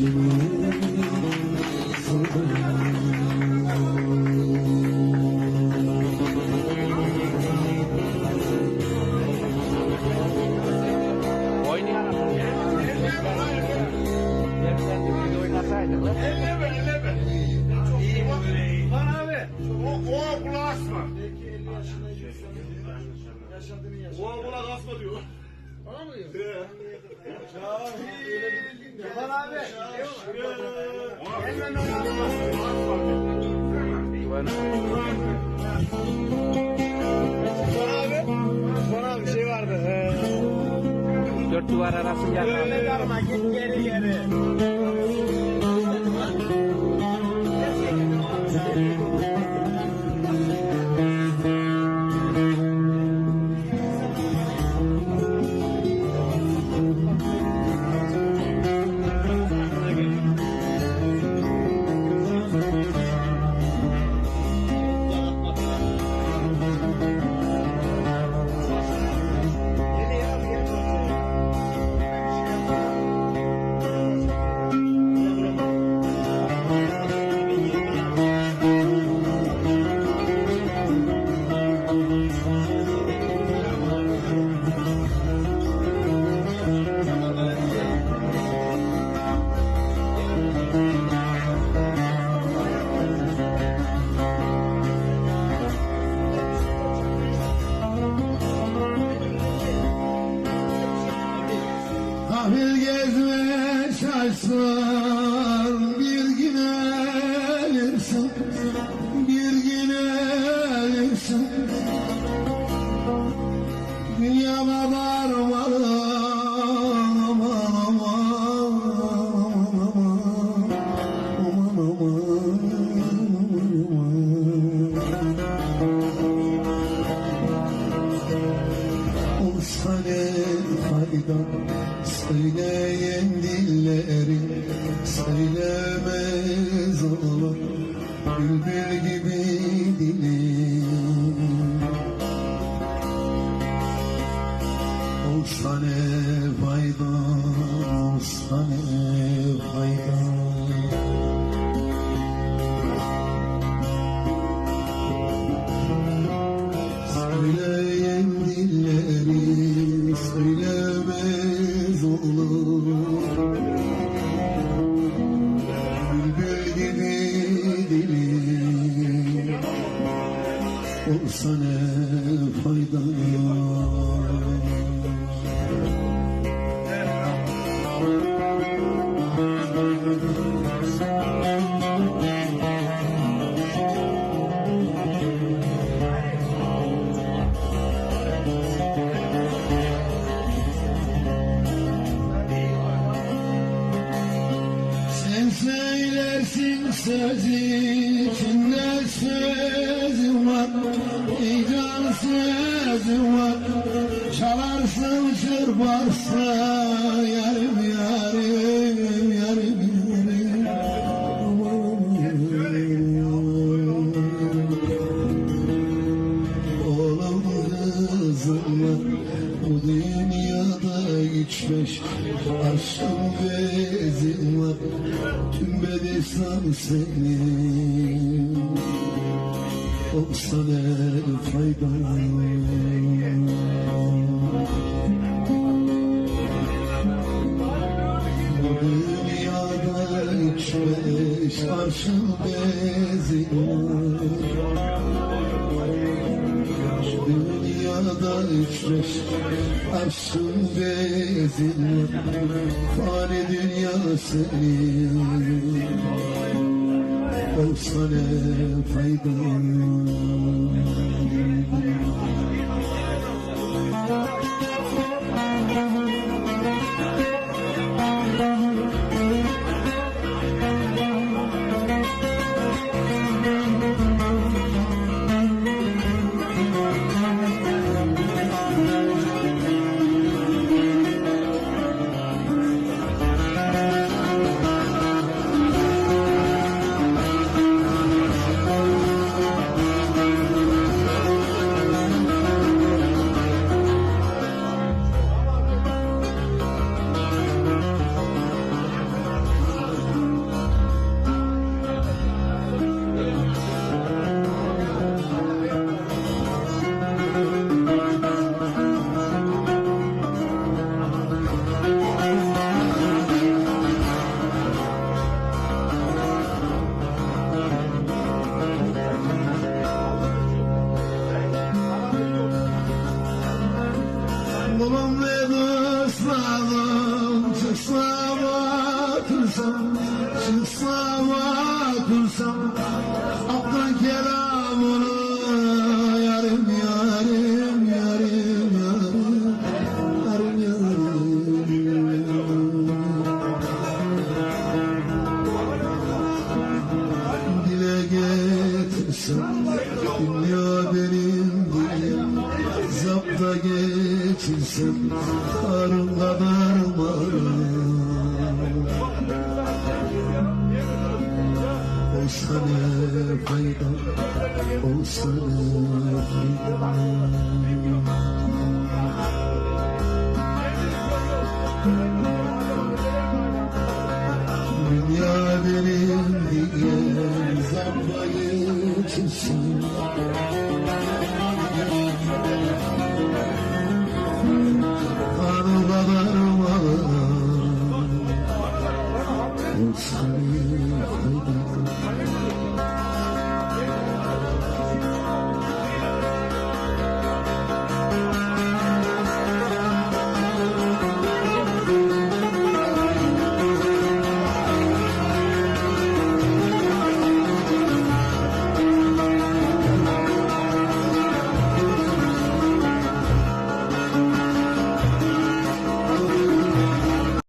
O, kulağı asma diyor. Bana mı diyor? Bana abi. Elmen Bana abi bir şey vardı. Ee, Dört duvar arası darma git geri geri. Kahvil gezme şaşsın bir gün gelirsin bir gün gelirsin Dünya kadar varım aman aman aman aman aman Fayda Söyleyen dillerin Söylemez olur Bülbül gibi Olsa ne söylersin sözü içinde sözüm var? İcan sözüm var. Çalarsın çırparsa Yarım beş Aşkım bezim var. Tüm bedesam senin. Olsa ne fayda dünyada beş Aşkım bezim var üç beş aşkın bezin Fani dünya Olsa ne fayda lazım Çıksam atırsam Çıksam. Atırsam Aklın kelamını Yarim yarim yarim yarim Yarim. Yarim dile getirsem Dünya benim dilim. Zapta geçirsem Karın kadar malım Olsa ne fayda Olsa ne fayda. Dünya benim diye Zapta geçirsin